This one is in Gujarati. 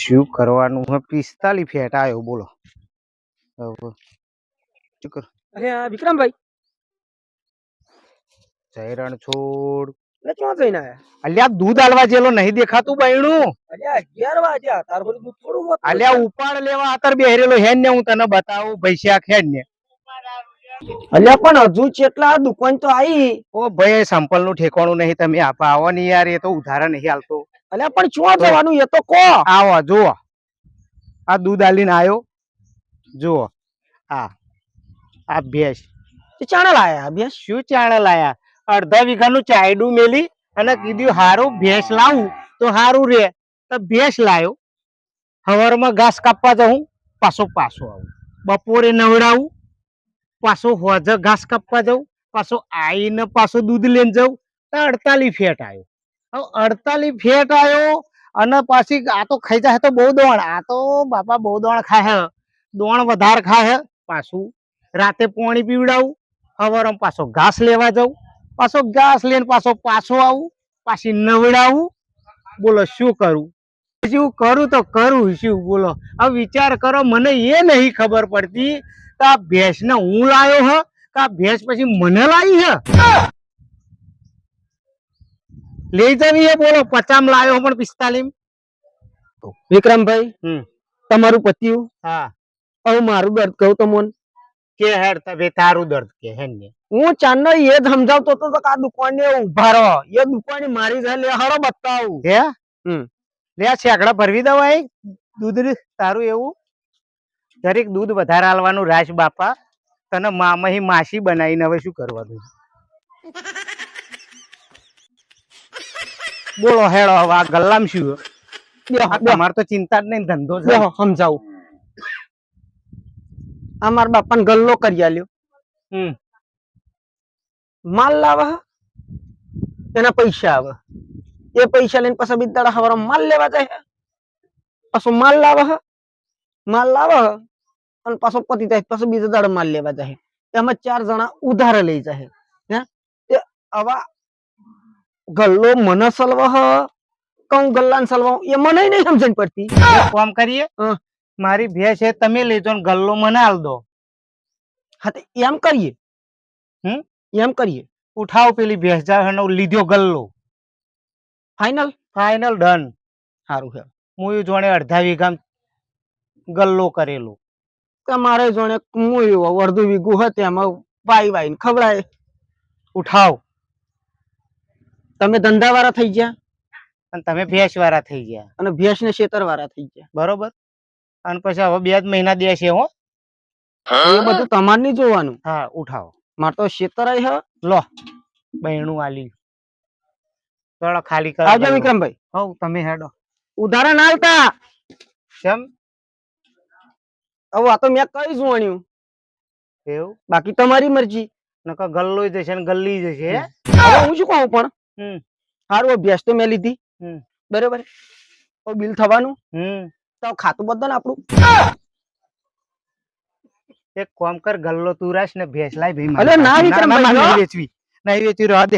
શું કરવાનું હે પિસ્તાલી ફેટ આવ્યો બોલો. શું કર? અરે આ વિક્રમભાઈ. જયરણ છોડ. એટલે ક્યાં જઈને આયા? અલ્યા દૂધ આલવા જેલો નહીં દેખાતું બૈણું. અરે અગિયાર વાગ્યા તાર બધું દૂધ થોડું હોતું અલ્યા ઉપાડ લેવા આતર બેહરેલો હેન ને હું તને બતાવું ભૈસ્યા ખેડ ને. અલ્યા પણ હજુ ચેટલા આ દુકાન તો આવી ઓ ભાઈ સંપલનું ઠેકાણું નહીં તમે આપા આવો ને યાર એ તો ઉધારા નહીં હાલતો અલ્યા પણ ક્યાં જવાનું એ તો કો આવો જુઓ. આ દૂધ આલીને આવ્યો જુઓ. આ આ ભેંસ. ચાણા લાયા ભેંસ? શું ચાણે લાયા? અડધા વીઘાનું ચાયડું મેલી અને કીધું હારું ભેંસ લાવું. તો હારું રે. તો ભેંસ લાયો. હવારમાં ઘાસ કાપવા જાઉં પાછો પાછો આવું. બપોરે નવડાવું પાછો હોજ ઘાસ કાપવા જાઉં પાછો આઈને પાછો દૂધ લઈને જાઉં. તો અડતાલીસ ફેટ આવ્યો હવે અડતાલીસ ફેટ આવ્યો અને પાછી આ તો ખાઈ જાય તો બહુ દોણ. આ તો બાપા બહુ દોણ ખાય દોણ વધારે ખાય પાછું રાતે પાણી પીવડાવું, હવારમાં પાછો ઘાસ લેવા જાઉં, પાછો ઘાસ લઈને પાછો પાછો આવું, પાછી નવડાવું. બોલો, શું કરું? શું કરું તો કરું, શું? બોલો. હવે વિચાર કરો, મને એ નહીં ખબર પડતી કે આ ભેંસને હું લાયો હ, કે આ ભેંસ પછી મને લાવી હે? લઈ જવી બોલો પચામ લાવ્યો પણ પિસ્તાલીમ. વિક્રમભાઈ તમારું પત્યું? હા. હવે મારું દર્દ કહું તો મન. કે હેડ તમે તારું દર્દ કે હે ને. હું ચાંદનો એ જ સમજાવતો હતો તો કે આ દુકાન ને ઊભા રહો. એ દુકાન મારી જાય લે હારો બતાવું. હે? હમ. લે આ છેકડા ભરવી દવાય દૂધ તારું એવું? દરેક દૂધ વધારે આલવાનું રાજ બાપા. તને મામહી માસી બનાવીને હવે શું કરવાનું? બોલો હેડો હવે આ ગલ્લામ શું તમારે તો ચિંતા જ નહીં ધંધો છે સમજાવું. અમાર બાપા ગલ્લો કરી આલ્યો. હમ. માલ લાવા એના પૈસા આવે. એ પૈસા લઈને પાછા બિદાડા હવારો માલ લેવા જાય પાછો માલ લાવે માલ લાવે અને પાછો પતી જાય પાછો બીજા દાડો માલ લેવા જાય એમાં ચાર જણા ઉધારે લઈ જાય આવા ગલ્લો મને સલવા હ ગલ્લા ને સલવા એ મને નહીં સમજણ પડતી. કોમ કરીએ. મારી ભેંસ છે તમે લેજો ને ગલ્લો મને આલ દો. હા તો એમ કરીએ. હમ? એમ કરીએ. ઉઠાવ પેલી ભેંસ જા લીધો ગલ્લો. Final final done. સારું છે હું જોણે અડધા વીઘા ગલ્લો કરેલો. તમારે જોણે હું અડધું વીઘું હતું એમાં વાઈ વાઈ ખવડાય. ઉઠાવ. તમે ધંધા વાળા થઈ ગયા? અને તમે ભેંસ વાળા થઈ ગયા. અને ભેંસ ને શેતર વાળા થઈ ગયા. બરોબર? અને પછી હવે બે જ મહિના દેશે હો. એ બધું તમારે નહીં જોવાનું. હા ઉઠાવો. માર તો શેતર આવી હે. લો બહેણું આલી. ચલો ખાલી કરો આવજો. વિક્રમભાઈ. હઉ તમે હેડો. ઉદાહરણ આલતા કેમ? હવે આ તો મેં કઈ જોણ્યું એવું? બાકી તમારી મરજી. નકર ગલ્લો જશે ને ગલ્લી જશે હે? હવે હું શું કહું પણ. સારું અભ્યાસ ભેંસ તો મેં લીધી હમ. બરોબર બિલ થવાનું હમ તો ખાતું બધું ને આપણું એક કોમ કર ગલ્લો તું રાખ ને ભેંસ લાય ભાઈ ના. નહીં વેચવી નહીં વેચવી રહેવા દે